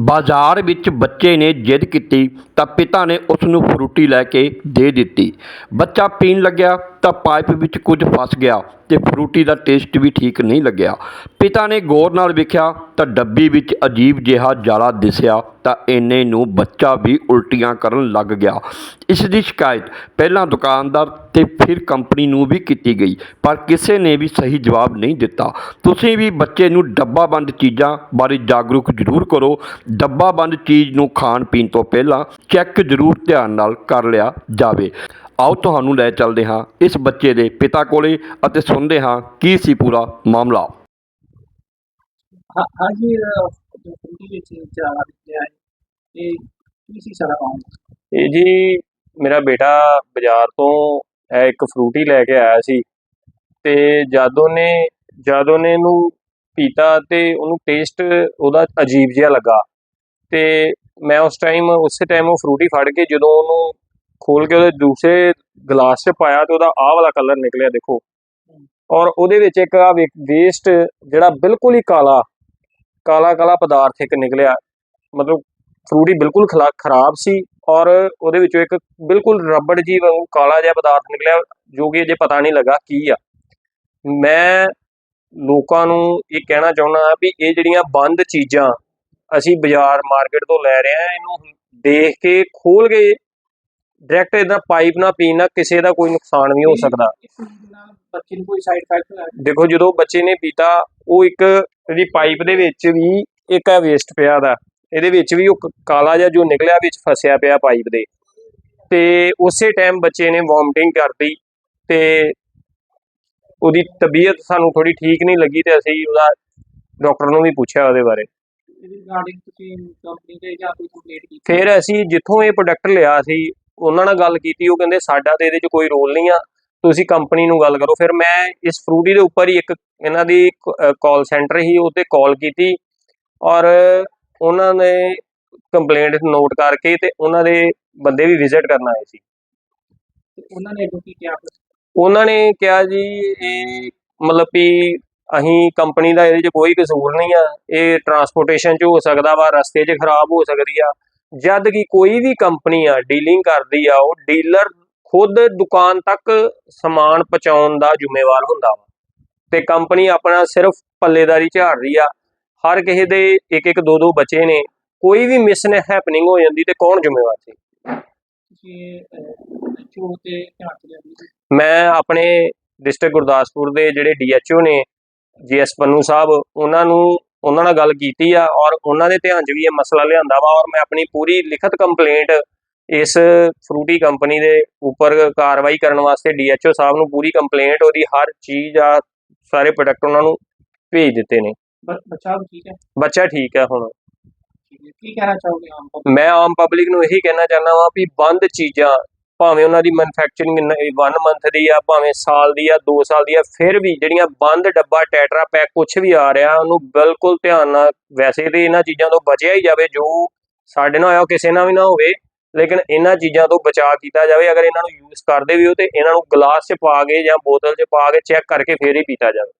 ਬਾਜ਼ਾਰ ਵਿੱਚ ਬੱਚੇ ਨੇ ਜਿੱਦ ਕੀਤੀ ਤਾਂ ਪਿਤਾ ਨੇ ਉਸ ਨੂੰ ਫਰੂਟੀ ਲੈ ਕੇ ਦੇ ਦਿੱਤੀ। ਬੱਚਾ ਪੀਣ ਲੱਗਿਆ। ਤਾਂ ਪਾਈਪ ਵਿੱਚ ਕੁਝ ਫਸ ਗਿਆ ਤੇ ਫਰੂਟੀ ਦਾ ਟੇਸਟ ਵੀ ਠੀਕ ਨਹੀਂ ਲੱਗਿਆ। ਪਿਤਾ ਨੇ ਗੌਰ ਨਾਲ ਵੇਖਿਆ ਤਾਂ ਡੱਬੀ ਵਿੱਚ ਅਜੀਬ ਜਿਹਾ ਜਾਲਾ ਦਿਸਿਆ ਤਾਂ ਇੰਨੇ ਨੂੰ ਬੱਚਾ ਵੀ ਉਲਟੀਆਂ ਕਰਨ ਲੱਗ ਗਿਆ। ਇਸ ਦੀ ਸ਼ਿਕਾਇਤ ਪਹਿਲਾਂ ਦੁਕਾਨਦਾਰ ਤੇ ਫਿਰ ਕੰਪਨੀ ਨੂੰ ਵੀ ਕੀਤੀ ਗਈ, ਪਰ ਕਿਸੇ ਨੇ ਵੀ ਸਹੀ ਜਵਾਬ ਨਹੀਂ ਦਿੱਤਾ। ਤੁਸੀਂ ਵੀ ਬੱਚੇ ਨੂੰ ਡੱਬਾ ਬੰਦ ਚੀਜ਼ਾਂ ਬਾਰੇ ਜਾਗਰੂਕ ਜ਼ਰੂਰ ਕਰੋ। ਡੱਬਾ ਬੰਦ ਚੀਜ਼ ਨੂੰ ਖਾਣ ਪੀਣ ਤੋਂ ਪਹਿਲਾਂ ਚੈੱਕ ਜ਼ਰੂਰ ਧਿਆਨ ਨਾਲ ਕਰ ਲਿਆ ਜਾਵੇ। ਆਓ ਤੁਹਾਨੂੰ ਲੈ ਚੱਲਦੇ ਹਾਂ ਇਸ ਬੱਚੇ ਦੇ ਪਿਤਾ ਕੋਲੇ ਅਤੇ ਸੁਣਦੇ ਹਾਂ ਕੀ ਸੀ ਪੂਰਾ ਮਾਮਲਾ। ਹਾਂ ਹਾਂਜੀ ਜੋ ਫਰੂਟੀ ਵਿੱਚ ਚਾਰਾ ਹੈ ਇਹ ਕੀ ਸੀ ਸਾਰਾ ਮਾਮਲਾ? ਇਹ ਜੀ ਮੇਰਾ ਬੇਟਾ ਬਾਜ਼ਾਰ ਤੋਂ ਇੱਕ ਫਰੂਟੀ ਲੈ ਕੇ ਆਇਆ ਸੀ। ਤੇ ਜਦ ਉਹਨੇ ਜਦ ਉਹਨੇ ਇਹਨੂੰ ਪੀਤਾ ਤੇ ਉਹਨੂੰ ਟੇਸਟ ਉਹਦਾ ਅਜੀਬ ਜਿਹਾ ਲੱਗਾ। ਤੇ ਮੈਂ ਉਸ ਟਾਈਮ ਉਸੇ ਟਾਈਮ ਉਹ ਫਰੂਟੀ ਫੜ ਕੇ ਜਦੋਂ ਉਹਨੂੰ ਖੋਲ ਕੇ ਉਹਦੇ ਦੂਸਰੇ ਗਲਾਸ 'ਚ ਪਾਇਆ ਤੇ ਉਹਦਾ ਆਹ ਵਾਲਾ ਕਲਰ ਨਿਕਲਿਆ, ਦੇਖੋ। ਔਰ ਉਹਦੇ ਵਿੱਚ ਇੱਕ ਆ ਵੇਸਟ ਜਿਹੜਾ ਬਿਲਕੁਲ ਹੀ ਕਾਲਾ ਕਾਲਾ ਕਾਲਾ ਪਦਾਰਥ ਇੱਕ ਨਿਕਲਿਆ। ਮਤਲਬ ਫਰੂਟ ਹੀ ਬਿਲਕੁਲ ਖਲਾ- ਖਰਾਬ ਸੀ ਔਰ ਉਹਦੇ ਵਿੱਚੋਂ ਇੱਕ ਬਿਲਕੁਲ ਰਬੜ ਜੀ ਵਾਂਗੂ ਕਾਲਾ ਜਿਹਾ ਪਦਾਰਥ ਨਿਕਲਿਆ, ਜੋ ਕਿ ਅਜੇ ਪਤਾ ਨਹੀਂ ਲੱਗਾ ਕੀ ਆ। ਮੈਂ ਲੋਕਾਂ ਨੂੰ ਇਹ ਕਹਿਣਾ ਚਾਹੁੰਦਾ ਵੀ ਇਹ ਜਿਹੜੀਆਂ ਬੰਦ ਚੀਜ਼ਾਂ ਅਸੀਂ ਬਾਜ਼ਾਰ ਮਾਰਕੀਟ ਤੋਂ ਲੈ ਰਹੇ ਆ ਇਹਨੂੰ ਦੇਖ ਕੇ ਖੋਲ ਕੇ ਡਾਇਰੈਕਟ ਇਹਦਾ ਪਾਈਪ ਨਾਲ ਪੀਣ ਨਾਲ ਕਿਸੇ ਦਾ ਕੋਈ ਨੁਕਸਾਨ ਵੀ ਹੋ ਸਕਦਾ। ਇਸ ਨਾਲ ਬੱਚੇ ਨੂੰ ਕੋਈ ਸਾਈਡ ਇਫੈਕਟ ਹੋਇਆ ਦੇਖੋ ਜਦੋਂ ਬੱਚੇ ਨੇ ਪੀਤਾ ਉਹ ਇੱਕ ਇਹਦੀ ਪਾਈਪ ਦੇ ਵਿੱਚ ਵੀ ਇੱਕ ਆ ਵੇਸਟ ਪਿਆ ਦਾ। ਇਹਦੇ ਵਿੱਚ ਵੀ ਉਹ ਕਾਲਾ ਜਿਹਾ ਜੋ ਨਿਕਲਿਆ ਵਿੱਚ ਫਸਿਆ ਪਿਆ ਪਾਈਪ ਦੇ। ਤੇ ਉਸੇ ਟਾਈਮ ਬੱਚੇ ਨੇ ਵੋਮਟਿੰਗ ਕਰਤੀ ਤੇ ਉਹਦੀ ਤਬੀਅਤ ਸਾਨੂੰ ਥੋੜੀ ਠੀਕ ਨਹੀਂ ਲੱਗੀ ਤੇ ਅਸੀਂ ਉਹਦਾ ਡਾਕਟਰ ਨੂੰ ਵੀ ਪੁੱਛਿਆ ਉਹਦੇ ਬਾਰੇ। ਇਹਦੀ ਰਿਗਾਰਡਿੰਗ ਤੁਸੀਂ ਕੰਪਨੀ ਦੇ ਜਾਂ ਕੋਈ ਕੰਪਲੇਂਟ ਕੀਤੀ? ਫਿਰ ਅਸੀਂ ਜਿੱਥੋਂ ਇਹ ਪ੍ਰੋਡਕਟ ਲਿਆ ਸੀ ਉਹਨਾਂ ਨਾਲ ਗੱਲ ਕੀਤੀ ਉਹ ਕਹਿੰਦੇ ਸਾਡਾ ਤੇ ਇਹਦੇ 'ਚ ਕੋਈ ਰੋਲ ਨਹੀਂ ਆ ਤੁਸੀਂ ਕੰਪਨੀ ਨੂੰ ਗੱਲ ਕਰੋ ਫਿਰ ਮੈਂ ਇਸ ਫਰੂਟੀ ਦੇ ਉੱਪਰ ਹੀ ਇੱਕ ਇਹਨਾਂ ਦੀ ਕਾਲ ਸੈਂਟਰ ਹੀ ਉਹ ਤੇ ਕਾਲ ਕੀਤੀ ਔਰ ਉਹਨਾਂ ਨੇ ਕੰਪਲੇਂਟ ਨੋਟ ਕਰਕੇ ਤੇ ਉਹਨਾਂ ਦੇ ਬੰਦੇ ਵੀ ਵਿਜ਼ਿਟ ਕਰਨ ਆਏ ਸੀ ਉਹਨਾਂ ਨੇ ਕੀ ਕਿਹਾ? ਉਹਨਾਂ ਨੇ ਕਿਹਾ ਜੀ ਇਹ ਮਤਲਬ ਵੀ ਅਸੀਂ ਕੰਪਨੀ ਦਾ ਇਹਦੇ 'ਚ ਕੋਈ ਕਸੂਰ ਨਹੀਂ ਆ ਇਹ ਟਰਾਂਸਪੋਰਟੇਸ਼ਨ 'ਚ ਹੋ ਸਕਦਾ ਵਾ ਰਸਤੇ 'ਚ ਖਰਾਬ ਹੋ ਸਕਦੀ ਆ ਜਦ ਕਿ ਕੋਈ ਵੀ ਕੰਪਨੀ ਆ ਡੀਲਿੰਗ ਕਰਦੀ ਆ ਉਹ ਡੀਲਰ ਖੁਦ ਦੁਕਾਨ ਤੱਕ ਸਮਾਨ ਪਹੁੰਚਾਉਣ ਦਾ ਜ਼ਿੰਮੇਵਾਰ ਹੁੰਦਾ ਵਾ। ਤੇ ਕੰਪਨੀ ਆਪਣਾ ਸਿਰਫ ਪੱਲੇਦਾਰੀ ਝਾੜ ਰਹੀ ਆ। ਹਰ ਕਿਸੇ ਦੇ ਇੱਕ ਇੱਕ ਦੋ ਦੋ ਬੱਚੇ ਨੇ। ਕੋਈ ਵੀ ਮਿਸ ਹੈਪਨਿੰਗ ਹੋ ਜਾਂਦੀ ਤੇ ਕੌਣ ਜ਼ਿੰਮੇਵਾਰ ਸੀ? ਮੈਂ ਆਪਣੇ ਡਿਸਟ੍ਰਿਕਟ ਗੁਰਦਾਸਪੁਰ ਦੇ ਜਿਹੜੇ ਡੀਐਚਓ ਨੇ ਜੀਐਸ ਪੰਨੂ ਸਾਹਿਬ ਉਹਨਾਂ ਨੂੰ ਉਹਨਾਂ ਨਾਲ ਗੱਲ ਕੀਤੀ ਆ ਔਰ ਉਹਨਾਂ ਦੇ ਧਿਆਨ 'ਚ ਵੀ ਇਹ ਮਸਲਾ ਲਿਆਂਦਾ ਵਾ ਔਰ ਮੈਂ ਆਪਣੀ ਪੂਰੀ ਲਿਖਤ ਕੰਪਲੇਂਟ ਇਸ ਫਰੂਟੀ ਕੰਪਨੀ ਦੇ ਉੱਪਰ ਕਾਰਵਾਈ ਕਰਨ ਵਾਸਤੇ ਡੀਐਚਓ ਸਾਹਿਬ ਨੂੰ ਪੂਰੀ ਕੰਪਲੇਂਟ ਉਹਦੀ ਹਰ ਚੀਜ਼ ਆ ਸਾਰੇ ਪ੍ਰੋਡਕਟ ਉਹਨਾਂ ਨੂੰ ਭੇਜ ਦਿੱਤੇ ਨੇ। ਬੱਚਾ ਠੀਕ ਹੈ? ਬੱਚਾ ਠੀਕ ਹੈ ਹੁਣ। ਕੀ ਕਹਿਣਾ ਚਾਹੋਗੇ ਆਮ ਪਬਲਿਕ ਮੈਂ ਆਮ ਪਬਲਿਕ ਨੂੰ ਇਹੀ ਕਹਿਣਾ ਚਾਹੁੰਦਾ ਵਾਂ ਵੀ ਬੰਦ ਚੀਜ਼ਾਂ ਭਾਵੇਂ ਉਹਨਾਂ ਦੀ ਮੈਨੂਫੈਕਚਰਿੰਗ 1 ਮੰਥ ਦੀ ਆ, ਭਾਵੇਂ ਸਾਲ ਦੀ ਆ 2 ਸਾਲ ਦੀ ਆ, ਫਿਰ ਵੀ ਜਿਹੜੀਆਂ ਬੰਦ ਡੱਬਾ, ਟੈਟਰਾ ਪੈਕ ਕੁਝ ਵੀ ਆ ਰਿਹਾ, ਉਹਨੂੰ ਬਿਲਕੁਲ ਧਿਆਨ ਨਾਲ ਵੈਸੇ ਤੇ ਇਹਨਾਂ ਚੀਜ਼ਾਂ ਤੋਂ ਬਚਿਆ ਹੀ ਜਾਵੇ, ਜੋ ਸਾਡੇ ਨਾਲ ਹੋਇਆ ਕਿਸੇ ਨਾਲ ਵੀ ਨਾ ਹੋਵੇ, ਲੇਕਿਨ ਇਹਨਾਂ ਚੀਜ਼ਾਂ ਤੋਂ ਬਚਾਅ ਕੀਤਾ ਜਾਵੇ, ਅਗਰ ਇਹਨਾਂ ਨੂੰ ਯੂਜ਼ ਕਰਦੇ ਵੀ ਹੋ ਤੇ ਇਹਨਾਂ ਨੂੰ ਗਲਾਸ 'ਚ ਪਾ ਕੇ ਜਾਂ ਬੋਤਲ 'ਚ ਪਾ ਕੇ ਚੈੱਕ ਕਰਕੇ ਫੇਰ ਹੀ ਪੀਤਾ ਜਾਵੇ।